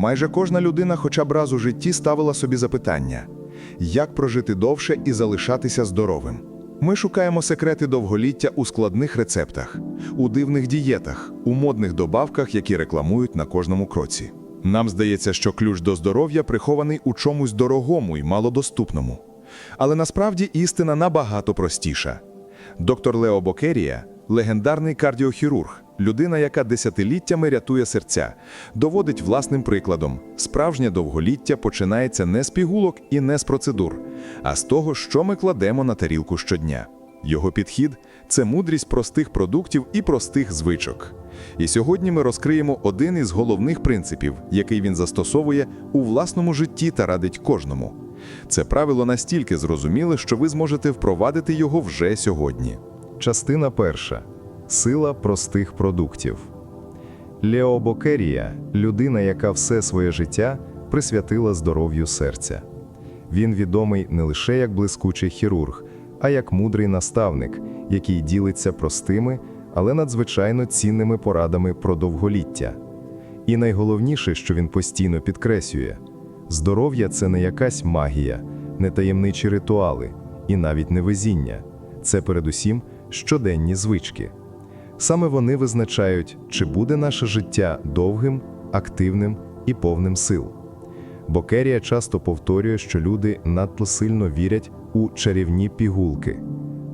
Майже кожна людина хоча б раз у житті ставила собі запитання: як прожити довше і залишатися здоровим? Ми шукаємо секрети довголіття у складних рецептах, у дивних дієтах, у модних добавках, які рекламують на кожному кроці. Нам здається, що ключ до здоров'я прихований у чомусь дорогому і малодоступному. Але насправді істина набагато простіша. Доктор Лео Бокерія легендарний кардіохірург, людина, яка десятиліттями рятує серця, доводить власним прикладом: справжнє довголіття починається не з пігулок і не з процедур, а з того, що ми кладемо на тарілку щодня. Його підхід це мудрість простих продуктів і простих звичок. І сьогодні ми розкриємо один із головних принципів, який він застосовує у власному житті та радить кожному. Це правило настільки зрозуміле, що ви зможете впровадити його вже сьогодні. Частина перша. Сила простих продуктів. Лео Бокерія – людина, яка все своє життя присвятила здоров'ю серця. Він відомий не лише як блискучий хірург, а як мудрий наставник, який ділиться простими, але надзвичайно цінними порадами про довголіття. І найголовніше, що він постійно підкреслює – здоров'я це не якась магія, не таємничі ритуали і навіть не везіння. Це передусім щоденні звички. Саме вони визначають, чи буде наше життя довгим, активним і повним сил. Бокерія часто повторює, що люди надто сильно вірять у чарівні пігулки.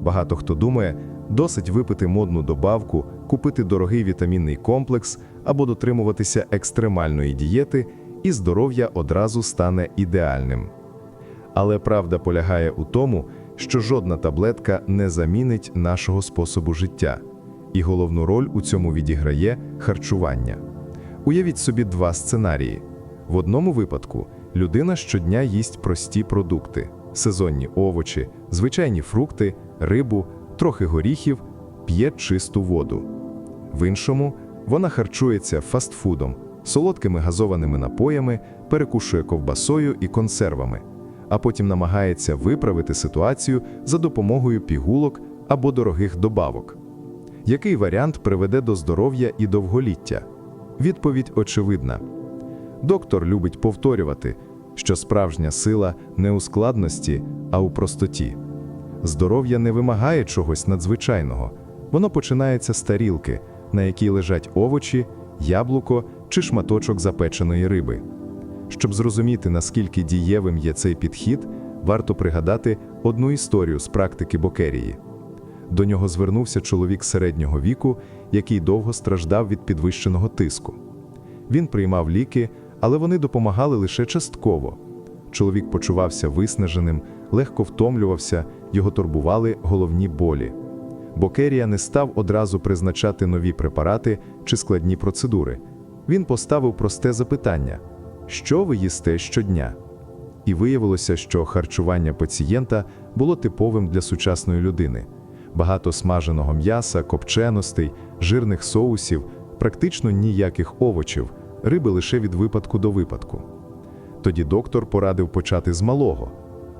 Багато хто думає, досить випити модну добавку, купити дорогий вітамінний комплекс або дотримуватися екстремальної дієти, і здоров'я одразу стане ідеальним. Але правда полягає у тому, що жодна таблетка не замінить нашого способу життя, і головну роль у цьому відіграє харчування. Уявіть собі два сценарії. В одному випадку людина щодня їсть прості продукти, сезонні овочі, звичайні фрукти, рибу, трохи горіхів, п'є чисту воду. В іншому вона харчується фастфудом, солодкими газованими напоями, перекушує ковбасою і консервами, а потім намагається виправити ситуацію за допомогою пігулок або дорогих добавок. Який варіант приведе до здоров'я і довголіття? Відповідь очевидна. Доктор любить повторювати, що справжня сила не у складності, а у простоті. Здоров'я не вимагає чогось надзвичайного, воно починається з тарілки, на якій лежать овочі, яблуко чи шматочок запеченої риби. Щоб зрозуміти, наскільки дієвим є цей підхід, варто пригадати одну історію з практики Бокерії. До нього звернувся чоловік середнього віку, який довго страждав від підвищеного тиску. Він приймав ліки, але вони допомагали лише частково. Чоловік почувався виснаженим, легко втомлювався, його турбували головні болі. Бокерія не став одразу призначати нові препарати чи складні процедури. Він поставив просте запитання: що ви їсте щодня? І виявилося, що харчування пацієнта було типовим для сучасної людини. Багато смаженого м'яса, копченостей, жирних соусів, практично ніяких овочів, риби лише від випадку до випадку. Тоді доктор порадив почати з малого,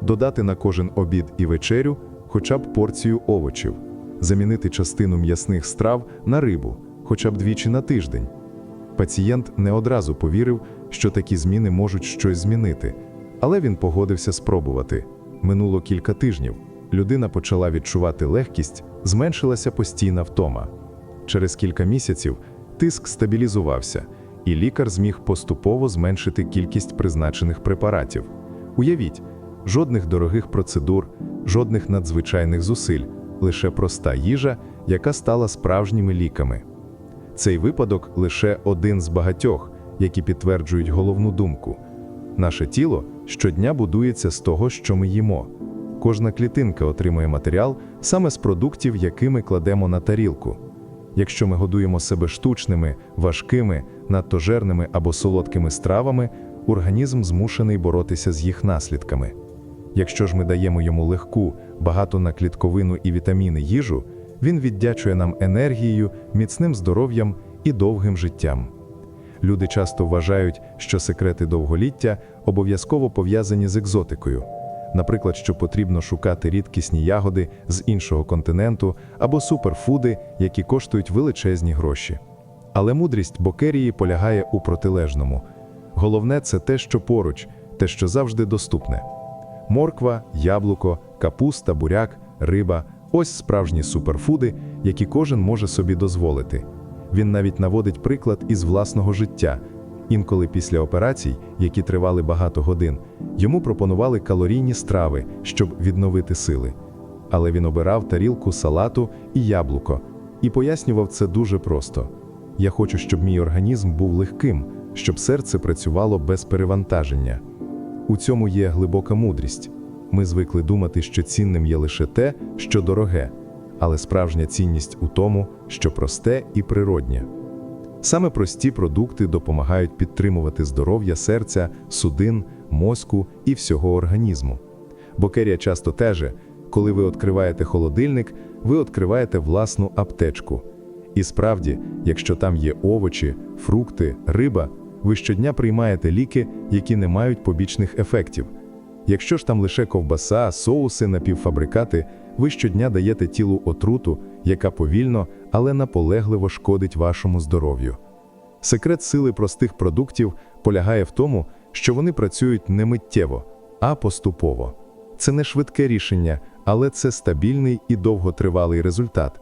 додати на кожен обід і вечерю хоча б порцію овочів, замінити частину м'ясних страв на рибу, хоча б двічі на тиждень. Пацієнт не одразу повірив, що такі зміни можуть щось змінити, але він погодився спробувати. Минуло кілька тижнів. Людина почала відчувати легкість, зменшилася постійна втома. Через кілька місяців тиск стабілізувався, і лікар зміг поступово зменшити кількість призначених препаратів. Уявіть, жодних дорогих процедур, жодних надзвичайних зусиль, лише проста їжа, яка стала справжніми ліками. Цей випадок лише один з багатьох, які підтверджують головну думку. Наше тіло щодня будується з того, що ми їмо. Кожна клітинка отримує матеріал саме з продуктів, які ми кладемо на тарілку. Якщо ми годуємо себе штучними, важкими, надто жирними або солодкими стравами, організм змушений боротися з їх наслідками. Якщо ж ми даємо йому легку, багато на клітковину і вітаміни їжу, він віддячує нам енергією, міцним здоров'ям і довгим життям. Люди часто вважають, що секрети довголіття обов'язково пов'язані з екзотикою. Наприклад, що потрібно шукати рідкісні ягоди з іншого континенту або суперфуди, які коштують величезні гроші. Але мудрість Бокерії полягає у протилежному. Головне це те, що поруч, те, що завжди доступне. Морква, яблуко, капуста, буряк, риба ось справжні суперфуди, які кожен може собі дозволити. Він навіть наводить приклад із власного життя. Інколи після операцій, які тривали багато годин, йому пропонували калорійні страви, щоб відновити сили. Але він обирав тарілку салату і яблуко і пояснював це дуже просто: я хочу, щоб мій організм був легким, щоб серце працювало без перевантаження. У цьому є глибока мудрість. Ми звикли думати, що цінним є лише те, що дороге, але справжня цінність у тому, що просте і природнє. Саме прості продукти допомагають підтримувати здоров'я серця, судин, мозку і всього організму. Бокерія часто теже, коли ви відкриваєте холодильник, ви відкриваєте власну аптечку. І справді, якщо там є овочі, фрукти, риба, ви щодня приймаєте ліки, які не мають побічних ефектів. Якщо ж там лише ковбаса, соуси, напівфабрикати, ви щодня даєте тілу отруту, яка повільно, але наполегливо шкодить вашому здоров'ю. Секрет сили простих продуктів полягає в тому, що вони працюють не миттєво, а поступово. Це не швидке рішення, але це стабільний і довготривалий результат.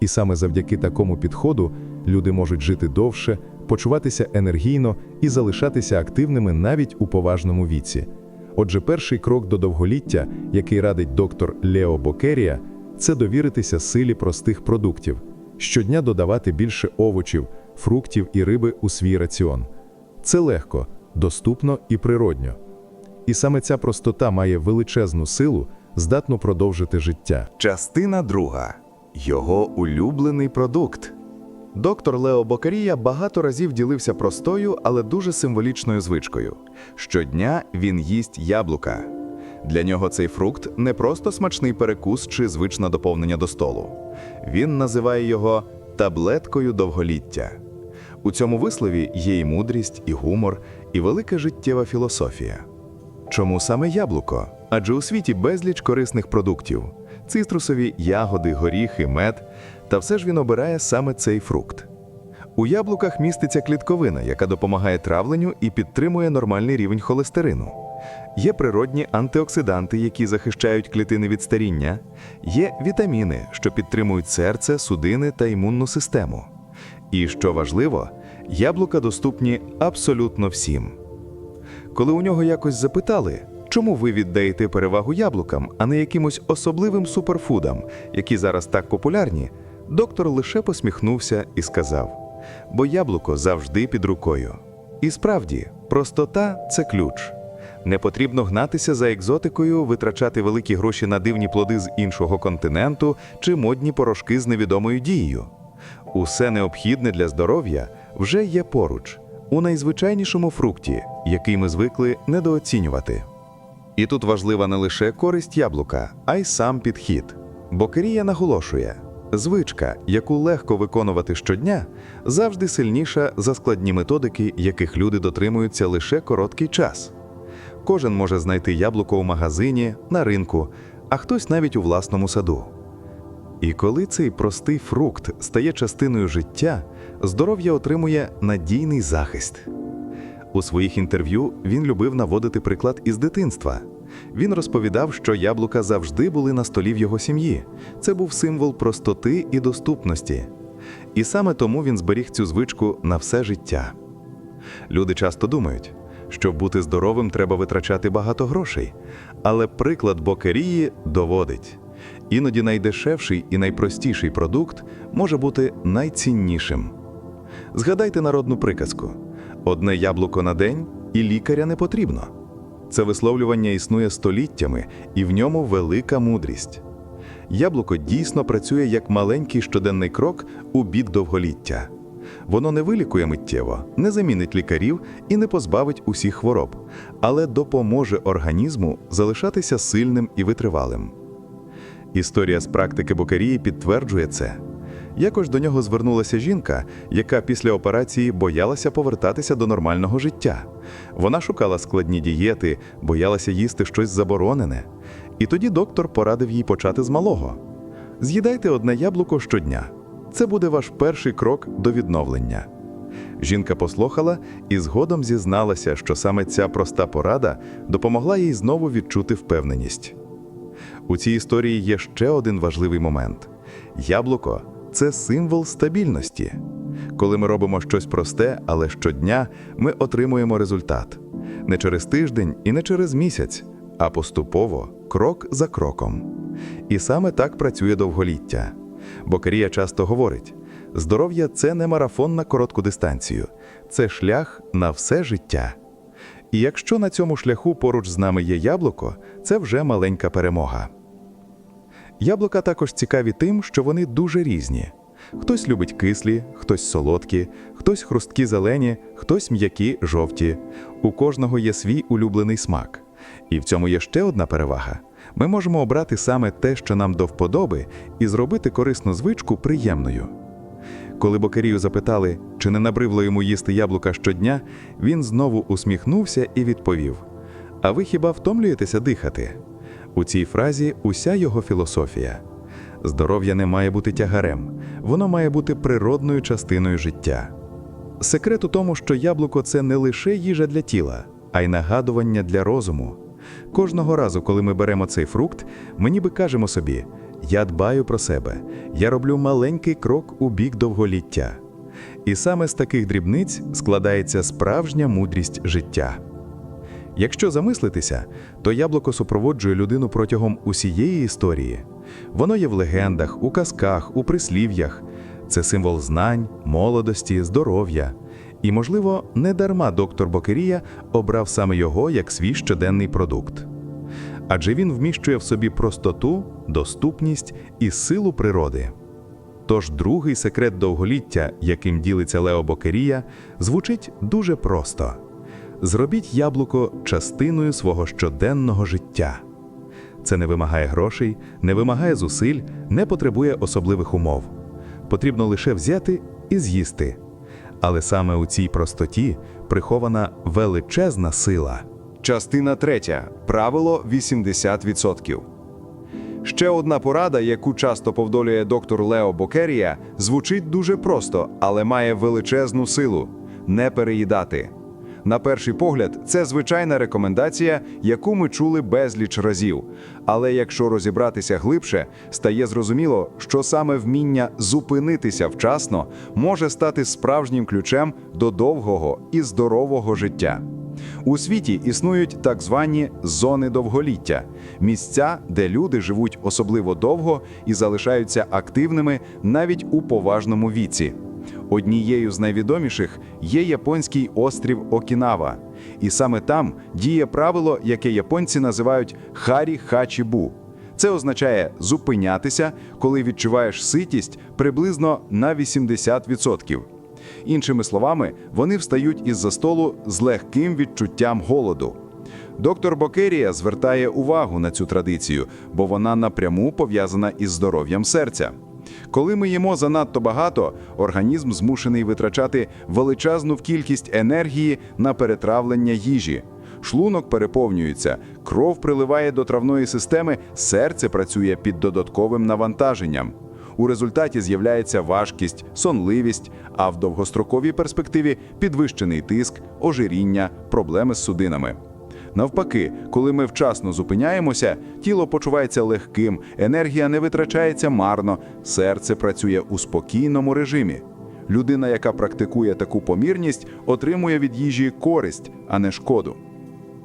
І саме завдяки такому підходу люди можуть жити довше, почуватися енергійно і залишатися активними навіть у поважному віці. Отже, перший крок до довголіття, який радить доктор Лео Бокерія, це довіритися силі простих продуктів, щодня додавати більше овочів, фруктів і риби у свій раціон. Це легко, доступно і природньо. І саме ця простота має величезну силу, здатну продовжити життя. Частина друга. Його улюблений продукт. Доктор Лео Бокарія багато разів ділився простою, але дуже символічною звичкою. Щодня він їсть яблука. Для нього цей фрукт не просто смачний перекус чи звичне доповнення до столу. Він називає його таблеткою довголіття. У цьому вислові є і мудрість, і гумор, і велика життєва філософія. Чому саме яблуко? Адже у світі безліч корисних продуктів: цитрусові, ягоди, горіхи, мед. Та все ж він обирає саме цей фрукт. У яблуках міститься клітковина, яка допомагає травленню і підтримує нормальний рівень холестерину. Є природні антиоксиданти, які захищають клітини від старіння. Є вітаміни, що підтримують серце, судини та імунну систему. І що важливо, яблука доступні абсолютно всім. Коли у нього якось запитали, чому ви віддаєте перевагу яблукам, а не якимось особливим суперфудам, які зараз так популярні, доктор лише посміхнувся і сказав: бо яблуко завжди під рукою. І справді, простота це ключ. Не потрібно гнатися за екзотикою, витрачати великі гроші на дивні плоди з іншого континенту чи модні порошки з невідомою дією. Усе необхідне для здоров'я вже є поруч, у найзвичайнішому фрукті, який ми звикли недооцінювати. І тут важлива не лише користь яблука, а й сам підхід. Бокерія наголошує: звичка, яку легко виконувати щодня, завжди сильніша за складні методики, яких люди дотримуються лише короткий час. Кожен може знайти яблуко у магазині, на ринку, а хтось навіть у власному саду. І коли цей простий фрукт стає частиною життя, здоров'я отримує надійний захист. У своїх інтерв'ю він любив наводити приклад із дитинства. Він розповідав, що яблука завжди були на столі в його сім'ї. Це був символ простоти і доступності. І саме тому він зберіг цю звичку на все життя. Люди часто думають, щоб бути здоровим, треба витрачати багато грошей. Але приклад бокерії доводить: іноді найдешевший і найпростіший продукт може бути найціннішим. Згадайте народну приказку: одне яблуко на день і лікаря не потрібно. Це висловлювання існує століттями, і в ньому велика мудрість. Яблуко дійсно працює як маленький щоденний крок у бік довголіття. Воно не вилікує миттєво, не замінить лікарів і не позбавить усіх хвороб, але допоможе організму залишатися сильним і витривалим. Історія з практики Бокарії підтверджує це. Якось до нього звернулася жінка, яка після операції боялася повертатися до нормального життя. Вона шукала складні дієти, боялася їсти щось заборонене. І тоді доктор порадив їй почати з малого. З'їдайте одне яблуко щодня. Це буде ваш перший крок до відновлення. Жінка послухала і згодом зізналася, що саме ця проста порада допомогла їй знову відчути впевненість. У цій історії є ще один важливий момент: яблуко це символ стабільності. Коли ми робимо щось просте, але щодня ми отримуємо результат не через тиждень і не через місяць, а поступово, крок за кроком. І саме так працює довголіття. Бокарія часто говорить: здоров'я це не марафон на коротку дистанцію, це шлях на все життя. І якщо на цьому шляху поруч з нами є яблуко, це вже маленька перемога. Яблука також цікаві тим, що вони дуже різні. Хтось любить кислі, хтось солодкі, хтось хрусткі зелені, хтось м'які жовті. У кожного є свій улюблений смак. І в цьому є ще одна перевага. Ми можемо обрати саме те, що нам до вподоби, і зробити корисну звичку приємною. Коли Бокарію запитали, чи не набривло йому їсти яблука щодня, він знову усміхнувся і відповів: А ви хіба втомлюєтеся дихати? У цій фразі уся його філософія. Здоров'я не має бути тягарем, воно має бути природною частиною життя. Секрет у тому, що яблуко це не лише їжа для тіла, а й нагадування для розуму. Кожного разу, коли ми беремо цей фрукт, ми ніби кажемо собі: я дбаю про себе, я роблю маленький крок у бік довголіття. І саме з таких дрібниць складається справжня мудрість життя. Якщо замислитися, то яблуко супроводжує людину протягом усієї історії. Воно є в легендах, у казках, у прислів'ях. Це символ знань, молодості, здоров'я. І, можливо, не дарма доктор Бокерія обрав саме його як свій щоденний продукт. Адже він вміщує в собі простоту, доступність і силу природи. Тож другий секрет довголіття, яким ділиться Лео Бокерія, звучить дуже просто: зробіть яблуко частиною свого щоденного життя. Це не вимагає грошей, не вимагає зусиль, не потребує особливих умов. Потрібно лише взяти і з'їсти. Але саме у цій простоті прихована величезна сила. Частина третя. Правило 80%. Ще одна порада, яку часто повдолює доктор Лео Бокерія, звучить дуже просто, але має величезну силу не переїдати. На перший погляд, це звичайна рекомендація, яку ми чули безліч разів. Але якщо розібратися глибше, стає зрозуміло, що саме вміння зупинитися вчасно може стати справжнім ключем до довгого і здорового життя. У світі існують так звані зони довголіття місця, де люди живуть особливо довго і залишаються активними навіть у поважному віці. Однією з найвідоміших є японський острів Окінава, і саме там діє правило, яке японці називають харі хачібу. Це означає зупинятися, коли відчуваєш ситість приблизно на 80%. Іншими словами, вони встають із-за столу з легким відчуттям голоду. Доктор Бокерія звертає увагу на цю традицію, бо вона напряму пов'язана із здоров'ям серця. Коли ми їмо занадто багато, організм змушений витрачати величезну кількість енергії на перетравлення їжі. Шлунок переповнюється, кров приливає до травної системи, серце працює під додатковим навантаженням. У результаті з'являється важкість, сонливість, а в довгостроковій перспективі підвищений тиск, ожиріння, проблеми з судинами. Навпаки, коли ми вчасно зупиняємося, тіло почувається легким, енергія не витрачається марно, серце працює у спокійному режимі. Людина, яка практикує таку помірність, отримує від їжі користь, а не шкоду.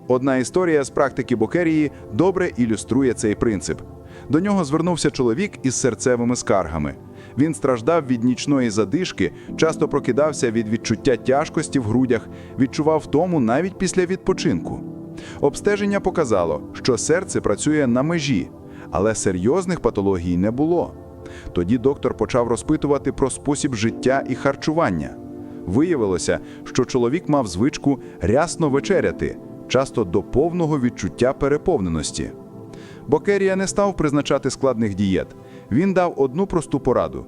Одна історія з практики Бокерії добре ілюструє цей принцип. До нього звернувся чоловік із серцевими скаргами. Він страждав від нічної задишки, часто прокидався від відчуття тяжкості в грудях, відчував втому навіть після відпочинку. Обстеження показало, що серце працює на межі, але серйозних патологій не було. Тоді доктор почав розпитувати про спосіб життя і харчування. Виявилося, що чоловік мав звичку рясно вечеряти, часто до повного відчуття переповненості. Бокерія не став призначати складних дієт. Він дав одну просту пораду: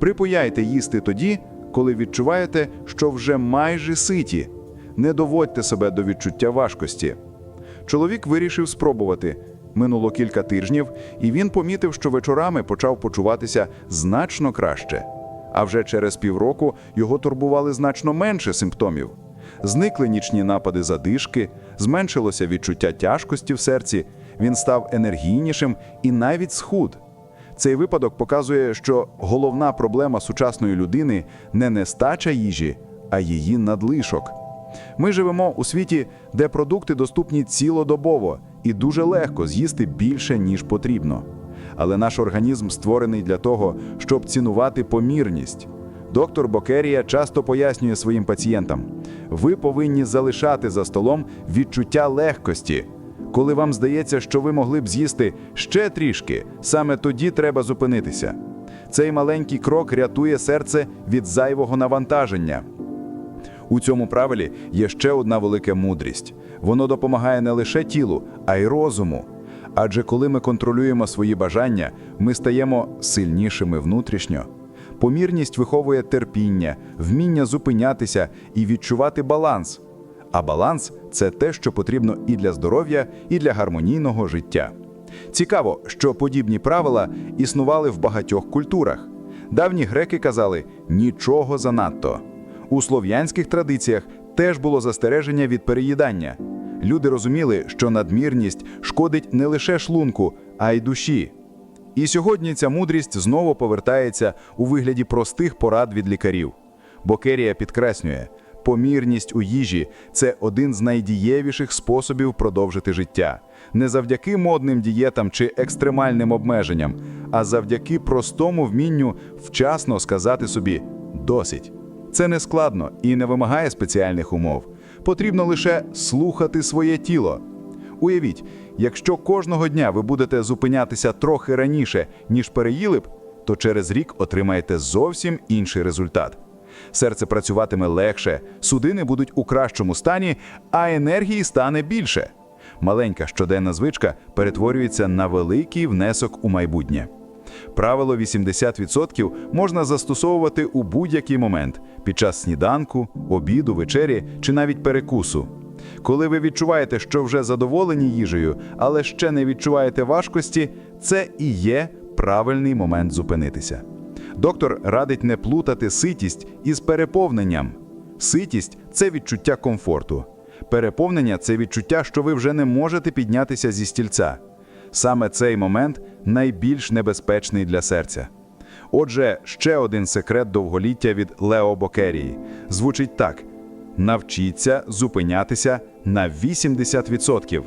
припаяйте їсти тоді, коли відчуваєте, що вже майже ситі. Не доводьте себе до відчуття важкості. Чоловік вирішив спробувати. Минуло кілька тижнів, і він помітив, що вечорами почав почуватися значно краще. А вже через півроку його турбували значно менше симптомів. Зникли нічні напади задишки, зменшилося відчуття тяжкості в серці, він став енергійнішим і навіть схуд. Цей випадок показує, що головна проблема сучасної людини не нестача їжі, а її надлишок. Ми живемо у світі, де продукти доступні цілодобово і дуже легко з'їсти більше, ніж потрібно. Але наш організм створений для того, щоб цінувати помірність. Доктор Бокерія часто пояснює своїм пацієнтам: ви повинні залишати за столом відчуття легкості. Коли вам здається, що ви могли б з'їсти ще трішки, саме тоді треба зупинитися. Цей маленький крок рятує серце від зайвого навантаження. У цьому правилі є ще одна велика мудрість. Воно допомагає не лише тілу, а й розуму. Адже коли ми контролюємо свої бажання, ми стаємо сильнішими внутрішньо. Помірність виховує терпіння, вміння зупинятися і відчувати баланс. А баланс це те, що потрібно і для здоров'я, і для гармонійного життя. Цікаво, що подібні правила існували в багатьох культурах. Давні греки казали нічого занадто. У слов'янських традиціях теж було застереження від переїдання. Люди розуміли, що надмірність шкодить не лише шлунку, а й душі. І сьогодні ця мудрість знову повертається у вигляді простих порад від лікарів. Бокерія підкреслює, помірність у їжі це один з найдієвіших способів продовжити життя. Не завдяки модним дієтам чи екстремальним обмеженням, а завдяки простому вмінню вчасно сказати собі досить. Це не складно і не вимагає спеціальних умов. Потрібно лише слухати своє тіло. Уявіть, якщо кожного дня ви будете зупинятися трохи раніше, ніж переїли б, то через рік отримаєте зовсім інший результат. Серце працюватиме легше, судини будуть у кращому стані, а енергії стане більше. Маленька щоденна звичка перетворюється на великий внесок у майбутнє. Правило 80% можна застосовувати у будь-який момент під час сніданку, обіду, вечері чи навіть перекусу. Коли ви відчуваєте, що вже задоволені їжею, але ще не відчуваєте важкості, це і є правильний момент зупинитися. Доктор радить не плутати ситість із переповненням. Ситість це відчуття комфорту. Переповнення це відчуття, що ви вже не можете піднятися зі стільця. Саме цей момент найбільш небезпечний для серця. Отже, ще один секрет довголіття від Лео Бокерії звучить так: навчіться зупинятися на 80%.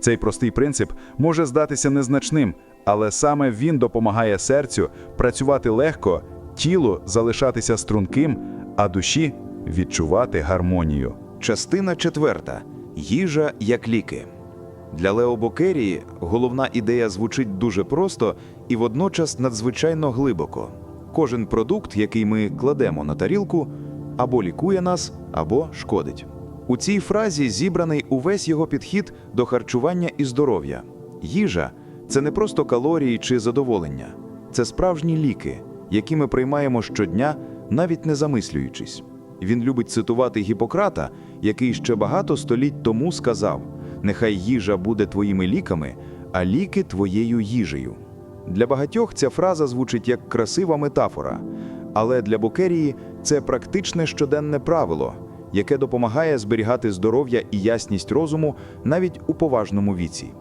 Цей простий принцип може здатися незначним, але саме він допомагає серцю працювати легко, тілу залишатися струнким, а душі відчувати гармонію. Частина четверта. Їжа як ліки. Для Лео Бокерії головна ідея звучить дуже просто і водночас надзвичайно глибоко. Кожен продукт, який ми кладемо на тарілку, або лікує нас, або шкодить. У цій фразі зібраний увесь його підхід до харчування і здоров'я. Їжа це не просто калорії чи задоволення, це справжні ліки, які ми приймаємо щодня, навіть не замислюючись. Він любить цитувати Гіппократа, який ще багато століть тому сказав: Нехай їжа буде твоїми ліками, а ліки твоєю їжею. Для багатьох ця фраза звучить як красива метафора, але для Бокерії це практичне щоденне правило, яке допомагає зберігати здоров'я і ясність розуму навіть у поважному віці.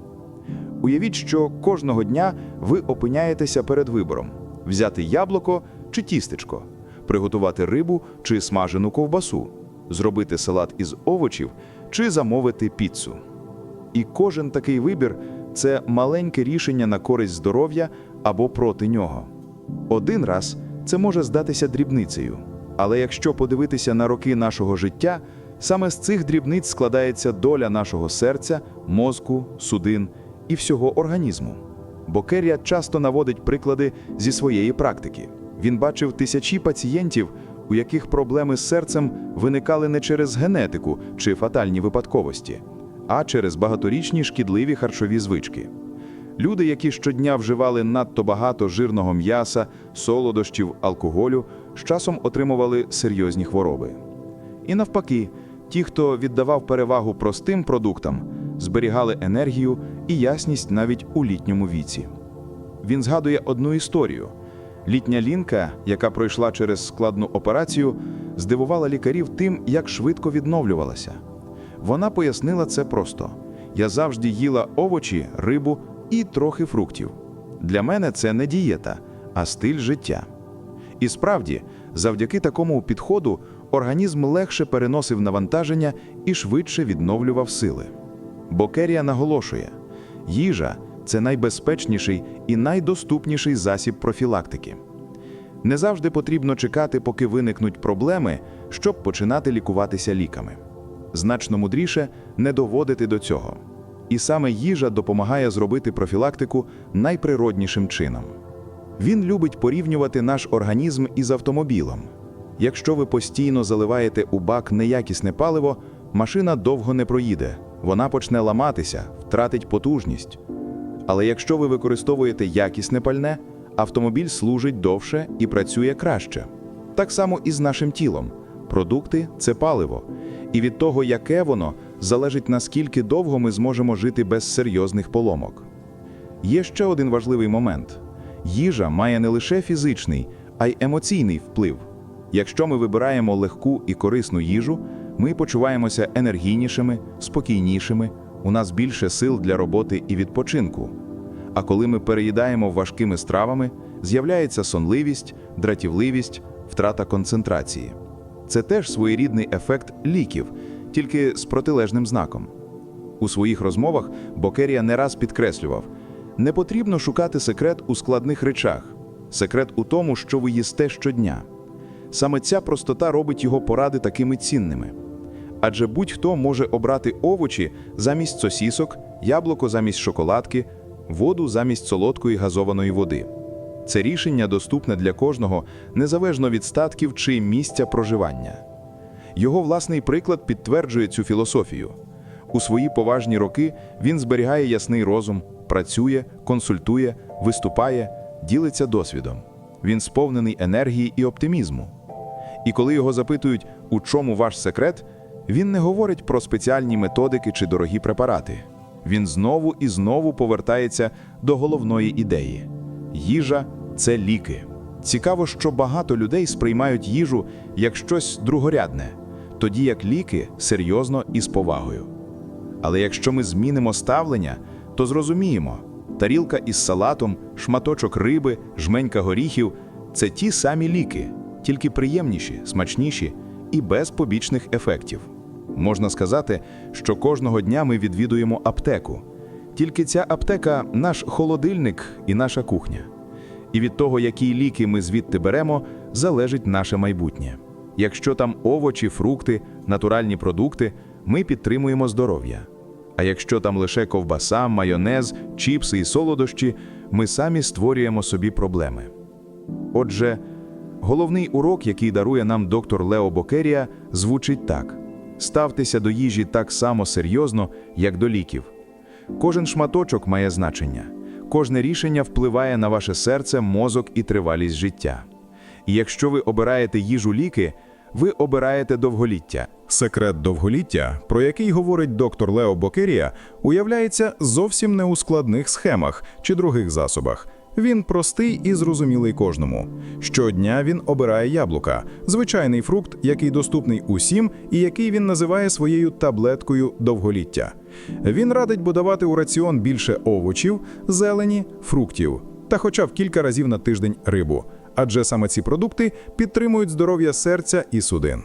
Уявіть, що кожного дня ви опиняєтеся перед вибором: взяти яблуко чи тістечко, приготувати рибу чи смажену ковбасу, зробити салат із овочів чи замовити піцу. І кожен такий вибір це маленьке рішення на користь здоров'я або проти нього. Один раз це може здатися дрібницею, але якщо подивитися на роки нашого життя, саме з цих дрібниць складається доля нашого серця, мозку, судин і всього організму. Бокерія часто наводить приклади зі своєї практики. Він бачив тисячі пацієнтів, у яких проблеми з серцем виникали не через генетику чи фатальні випадковості, а через багаторічні шкідливі харчові звички. Люди, які щодня вживали надто багато жирного м'яса, солодощів, алкоголю, з часом отримували серйозні хвороби. І навпаки, ті, хто віддавав перевагу простим продуктам, зберігали енергію і ясність навіть у літньому віці. Він згадує одну історію. Літня лінка, яка пройшла через складну операцію, здивувала лікарів тим, як швидко відновлювалася. Вона пояснила це просто: я завжди їла овочі, рибу і трохи фруктів. Для мене це не дієта, а стиль життя. І справді, завдяки такому підходу, організм легше переносив навантаження і швидше відновлював сили. Бокерія наголошує, їжа це найбезпечніший і найдоступніший засіб профілактики. Не завжди потрібно чекати, поки виникнуть проблеми, щоб починати лікуватися ліками. Значно мудріше не доводити до цього. І саме їжа допомагає зробити профілактику найприроднішим чином. Він любить порівнювати наш організм із автомобілем. Якщо ви постійно заливаєте у бак неякісне паливо, машина довго не проїде, вона почне ламатися, втратить потужність. Але якщо ви використовуєте якісне пальне, автомобіль служить довше і працює краще. Так само і з нашим тілом. Продукти це паливо, і від того, яке воно, залежить наскільки довго ми зможемо жити без серйозних поломок. Є ще один важливий момент: їжа має не лише фізичний, а й емоційний вплив. Якщо ми вибираємо легку і корисну їжу, ми почуваємося енергійнішими, спокійнішими, у нас більше сил для роботи і відпочинку. А коли ми переїдаємо важкими стравами, з'являється сонливість, дратівливість, втрата концентрації. Це теж своєрідний ефект ліків, тільки з протилежним знаком. У своїх розмовах Бокерія не раз підкреслював: не потрібно шукати секрет у складних речах, секрет у тому, що ви їсте щодня. Саме ця простота робить його поради такими цінними. Адже будь-хто може обрати овочі замість сосісок, яблуко замість шоколадки, воду замість солодкої газованої води. Це рішення доступне для кожного незалежно від статків чи місця проживання. Його власний приклад підтверджує цю філософію. У свої поважні роки він зберігає ясний розум, працює, консультує, виступає, ділиться досвідом. Він сповнений енергії і оптимізму. І коли його запитують, у чому ваш секрет, він не говорить про спеціальні методики чи дорогі препарати. Він знову і знову повертається до головної ідеї: їжа це ліки. Цікаво, що багато людей сприймають їжу як щось другорядне, тоді як ліки серйозно і з повагою. Але якщо ми змінимо ставлення, то зрозуміємо, тарілка із салатом, шматочок риби, жменька горіхів це ті самі ліки, тільки приємніші, смачніші і без побічних ефектів. Можна сказати, що кожного дня ми відвідуємо аптеку. Тільки ця аптека наш холодильник і наша кухня. І від того, які ліки ми звідти беремо, залежить наше майбутнє. Якщо там овочі, фрукти, натуральні продукти, ми підтримуємо здоров'я. А якщо там лише ковбаса, майонез, чіпси і солодощі, ми самі створюємо собі проблеми. Отже, головний урок, який дарує нам доктор Лео Бокерія, звучить так: ставтеся до їжі так само серйозно, як до ліків. Кожен шматочок має значення, кожне рішення впливає на ваше серце, мозок і тривалість життя. І якщо ви обираєте їжу ліки, ви обираєте довголіття. Секрет довголіття, про який говорить доктор Лео Бокерія, уявляється зовсім не у складних схемах чи других засобах. Він простий і зрозумілий кожному. Щодня він обирає яблука, звичайний фрукт, який доступний усім і який він називає своєю таблеткою довголіття. Він радить будувати у раціон більше овочів, зелені, фруктів та хоча б кілька разів на тиждень рибу, адже саме ці продукти підтримують здоров'я серця і судин.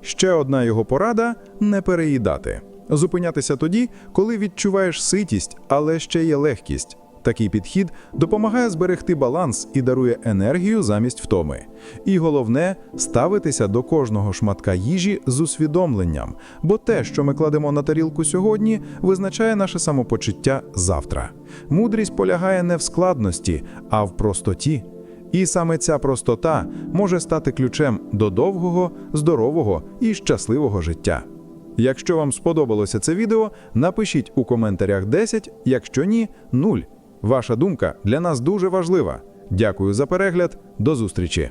Ще одна його порада не переїдати. Зупинятися тоді, коли відчуваєш ситість, але ще є легкість. Такий підхід допомагає зберегти баланс і дарує енергію замість втоми. І головне ставитися до кожного шматка їжі з усвідомленням, бо те, що ми кладемо на тарілку сьогодні, визначає наше самопочуття завтра. Мудрість полягає не в складності, а в простоті. І саме ця простота може стати ключем до довгого, здорового і щасливого життя. Якщо вам сподобалося це відео, напишіть у коментарях 10, якщо ні 0. Ваша думка для нас дуже важлива. Дякую за перегляд, до зустрічі!